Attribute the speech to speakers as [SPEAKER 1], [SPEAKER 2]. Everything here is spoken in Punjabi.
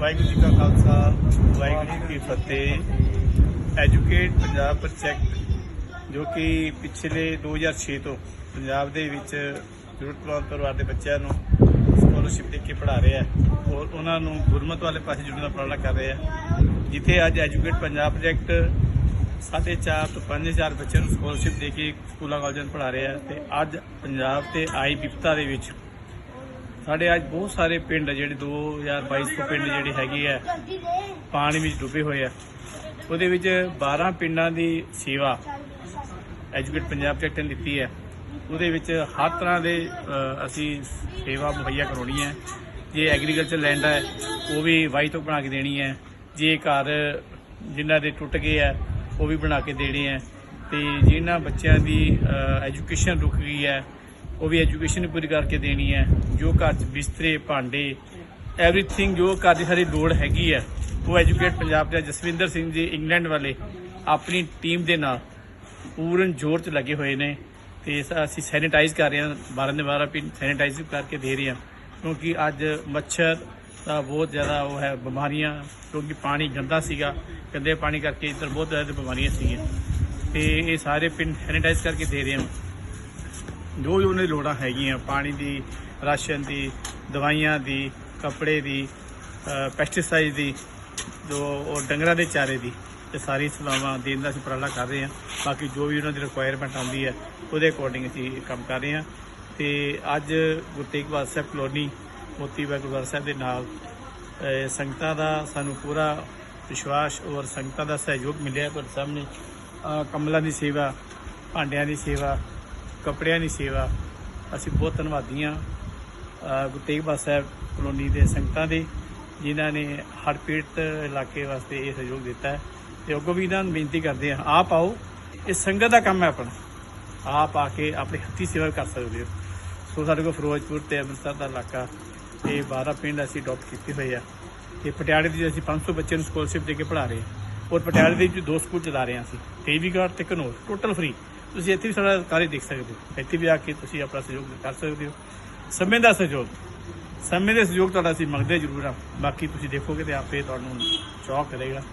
[SPEAKER 1] ਵਾਹਿਗੁਰੂ ਜੀ ਕਾ ਖਾਲਸਾ, ਵਾਹਿਗੁਰੂ ਜੀ ਕੀ ਫਤਿਹ। ਐਜੂਕੇਟ ਪੰਜਾਬ ਪ੍ਰੋਜੈਕਟ ਜੋ ਕਿ ਪਿਛਲੇ 2006 ਤੋਂ ਪੰਜਾਬ ਦੇ ਵਿੱਚ ਜ਼ਰੂਰਤਮੰਦ ਪਰਿਵਾਰ ਦੇ ਬੱਚਿਆਂ ਨੂੰ ਸਕਾਲਰਸ਼ਿਪ ਦੇ ਕੇ ਪੜ੍ਹਾ ਰਿਹਾ ਹੈ। ਔਰ ਉਹਨਾਂ ਨੂੰ ਗੁਰਮਤ ਵਾਲੇ ਪਾਸੇ ਜੁੜਨ ਦਾ ਉਪਰਾਲਾ ਕਰ ਰਿਹਾ ਹੈ। ਜਿੱਥੇ ਅੱਜ ਐਜੂਕੇਟ ਪੰਜਾਬ ਪ੍ਰੋਜੈਕਟ ਸਾਢੇ ਚਾਰ ਤੋਂ 5000 ਬੱਚਿਆਂ ਨੂੰ ਸਕਾਲਰਸ਼ਿਪ ਦੇ ਕੇ ਸਕੂਲਾਂ, ਕਾਲਜਾਂ ਨੂੰ ਪੜ੍ਹਾ ਰਿਹਾ ਹੈ। ਤੇ ਅੱਜ ਪੰਜਾਬ ਤੇ ਆਈ ਵਿਪਤਾ ਦੇ ਵਿੱਚ ਸਾਡੇ ਅੱਜ ਬਹੁਤ ਸਾਰੇ ਪਿੰਡ ਆ ਜਿਹੜੇ 2022 ਤੋਂ ਪਿੰਡ ਜਿਹੜੇ ਹੈਗੇ ਆ, ਪਾਣੀ ਵਿੱਚ ਡੁੱਬੇ ਹੋਏ ਆ। ਉਹਦੇ ਵਿੱਚ 12 ਪਿੰਡਾਂ ਦੀ ਸੇਵਾ ਐਜੂਕੇਟ ਪੰਜਾਬ ਪ੍ਰੋਜੈਕਟ ਨੇ ਦਿੱਤੀ ਹੈ ਉਹਦੇ ਵਿੱਚ ਹਰ ਤਰ੍ਹਾਂ ਦੇ ਅਸੀਂ ਸੇਵਾ ਮੁਹੱਈਆ ਕਰਾਉਣੀ ਹੈ ਜੇ ਐਗਰੀਕਲਚਰ ਲੈਂਡ ਹੈ ਉਹ ਵੀ ਵਾਈ ਤੋਂ ਬਣਾ ਕੇ ਦੇਣੀ ਹੈ ਜੇ ਘਰ ਜਿਨ੍ਹਾਂ ਦੇ ਟੁੱਟ ਗਏ ਆ, ਉਹ ਵੀ ਬਣਾ ਕੇ ਦੇਣੇ ਹੈ ਤੇ ਜਿਨ੍ਹਾਂ ਬੱਚਿਆਂ ਦੀ ਐਜੂਕੇਸ਼ਨ ਰੁਕ ਗਈ ਹੈ ਉਹ ਵੀ ਐਜੂਕੇਸ਼ਨ ਪੂਰੀ ਕਰਕੇ ਦੇਣੀ ਹੈ, ਜੋ ਘਰ 'ਚ ਬਿਸਤਰੇ, ਭਾਂਡੇ ਐਵਰੀਥਿੰਗ ਜੋ ਘਰ ਦੀ ਸਾਰੀ ਲੋੜ ਹੈਗੀ ਹੈ, ਉਹ ਐਜੂਕੇਟ ਪੰਜਾਬ ਦੇ ਜਸਵਿੰਦਰ ਸਿੰਘ ਜੀ ਇੰਗਲੈਂਡ ਵਾਲੇ ਆਪਣੀ ਟੀਮ ਦੇ ਨਾਲ ਪੂਰਨ ਜ਼ੋਰ 'ਚ ਲੱਗੇ ਹੋਏ ਨੇ ਤੇ ਅਸੀਂ ਸੈਨੀਟਾਈਜ਼ ਕਰ ਰਹੇ ਹਾਂ 12 ਦੇ 12 ਪਿੰਡ ਸੈਨੀਟਾਈਜ਼ ਕਰਕੇ ਦੇ ਰਹੇ ਹਾਂ, ਕਿਉਂਕਿ ਅੱਜ ਮੱਛਰ ਦਾ ਬਹੁਤ ਜ਼ਿਆਦਾ ਉਹ ਹੈ, ਬਿਮਾਰੀਆਂ, ਕਿਉਂਕਿ ਪਾਣੀ ਗੰਦਾ ਸੀਗਾ, ਗੰਦੇ ਪਾਣੀ ਕਰਕੇ ਇੱਧਰ ਬਹੁਤ ਜ਼ਿਆਦਾ ਬਿਮਾਰੀਆਂ ਸੀਗੀਆਂ ਤੇ ਇਹ ਸਾਰੇ ਪਿੰਡ ਸੈਨੀਟਾਈਜ਼ ਕਰਕੇ ਦੇ ਰਹੇ ਹਾਂ। ਜੋ ਜੋ ਉਹਨਾਂ ਦੀ ਲੋੜਾਂ ਹੈਗੀਆਂ ਪਾਣੀ ਦੀ ਰਾਸ਼ਨ ਦੀ ਦਵਾਈਆਂ ਦੀ ਕੱਪੜੇ ਦੀ ਪੈਸਟੀਸਾਈਡ ਦੀ ਜੋ ਉਹ ਡੰਗਰਾਂ ਦੇ ਚਾਰੇ ਦੀ ਤੇ ਸਾਰੀ ਸੇਵਾਵਾਂ ਦੇਣ ਦਾ ਅਸੀਂ ਉਪਰਾਲਾ ਕਰ ਰਹੇ ਹਾਂ। ਬਾਕੀ ਜੋ ਵੀ ਉਹਨਾਂ ਦੀ ਰਿਕੁਆਇਰਮੈਂਟ ਆਉਂਦੀ ਹੈ ਉਹਦੇ ਅਕੋਰਡਿੰਗ ਅਸੀਂ ਇਹ ਕੰਮ ਕਰ ਰਹੇ ਹਾਂ। ਤੇ ਅੱਜ ਗੁਰੂ ਤੇਗ ਬਹਾਦਰ ਸਾਹਿਬ ਕਲੋਨੀ ਮੋਤੀ ਬਾਗ ਗੁਰਦੁਆਰਾ ਸਾਹਿਬ ਦੇ ਨਾਲ ਸੰਗਤਾਂ ਦਾ ਸਾਨੂੰ ਪੂਰਾ ਵਿਸ਼ਵਾਸ ਔਰ ਸੰਗਤਾਂ ਦਾ ਸਹਿਯੋਗ ਮਿਲਿਆ ਤੁਹਾਡੇ ਸਾਹਮਣੇ ਅਹ, ਕਮਲਾਂ ਦੀ ਸੇਵਾ ਭਾਂਡਿਆਂ ਦੀ ਸੇਵਾ ਕੱਪੜਿਆਂ ਦੀ ਸੇਵਾ। ਅਸੀਂ ਬਹੁਤ ਧੰਨਵਾਦੀ ਹਾਂ ਗੁਰੂ ਤੇਗ ਬਹਾਦਰ ਸਾਹਿਬ ਕਲੋਨੀ ਦੇ ਸੰਗਤਾਂ ਦੇ, ਜਿਨ੍ਹਾਂ ਨੇ ਹੜ੍ਹ ਪੀੜਤ ਇਲਾਕੇ ਵਾਸਤੇ ਇਹ ਸਹਿਯੋਗ ਦਿੱਤਾ ਹੈ। ਤੇ ਅੱਗੋਂ ਵੀ ਇਹਨਾਂ ਨੂੰ ਬੇਨਤੀ ਕਰਦੇ ਹਾਂ, ਆਪ ਆਓ। ਇਹ ਸੰਗਤ ਦਾ ਕੰਮ ਹੈ ਆਪਣਾ। ਆਪ ਆ ਕੇ ਆਪਣੇ ਹੱਥੀਂ ਸੇਵਾ ਕਰ ਸਕਦੇ ਹੋ। ਸੋ ਸਾਡੇ ਕੋਲ ਫਿਰੋਜ਼ਪੁਰ ਤੇ ਅੰਮ੍ਰਿਤਸਰ ਦਾ ਇਲਾਕਾ ਇਹ 12 ਪਿੰਡ ਅਸੀਂ ਅਡਾਪਟ ਕੀਤੇ ਹੋਏ ਆ। ਤੇ ਪਟਿਆਲੇ ਦੇ ਵਿੱਚ ਅਸੀਂ 500 ਬੱਚਿਆਂ ਨੂੰ ਸਕਾਲਰਸ਼ਿਪ ਦੇ ਕੇ ਪੜ੍ਹਾ ਰਹੇ ਹਾਂ। ਔਰ ਪਟਿਆਲੇ ਦੇ ਵਿੱਚ ਦੋ ਸਕੂਲ ਚਲਾ ਰਹੇ ਹਾਂ ਅਸੀਂ। ਦੇਵੀਗੜ੍ਹ ਤੇ ਘਨੌਰ ਟੋਟਲ ਫ੍ਰੀ ਤੁਸੀਂ ਇੱਥੇ ਵੀ ਸਾਡਾ ਕਾਰਜ ਦੇਖ ਸਕਦੇ ਹੋ। ਇੱਥੇ ਵੀ ਆ ਕੇ ਤੁਸੀਂ ਆਪਣਾ ਸਹਿਯੋਗ ਕਰ ਸਕਦੇ ਹੋ। ਸਮੇਂ ਦਾ ਸਹਿਯੋਗ। ਸਮੇਂ ਦੇ ਸਹਿਯੋਗ ਤੁਹਾਡਾ ਅਸੀਂ ਮੰਗਦੇ ਜ਼ਰੂਰ ਹਾਂ। ਬਾਕੀ ਤੁਸੀਂ ਦੇਖੋਗੇ ਤੇ ਆਪੇ ਤੁਹਾਨੂੰ ਚੌਕ ਕਰੇਗਾ।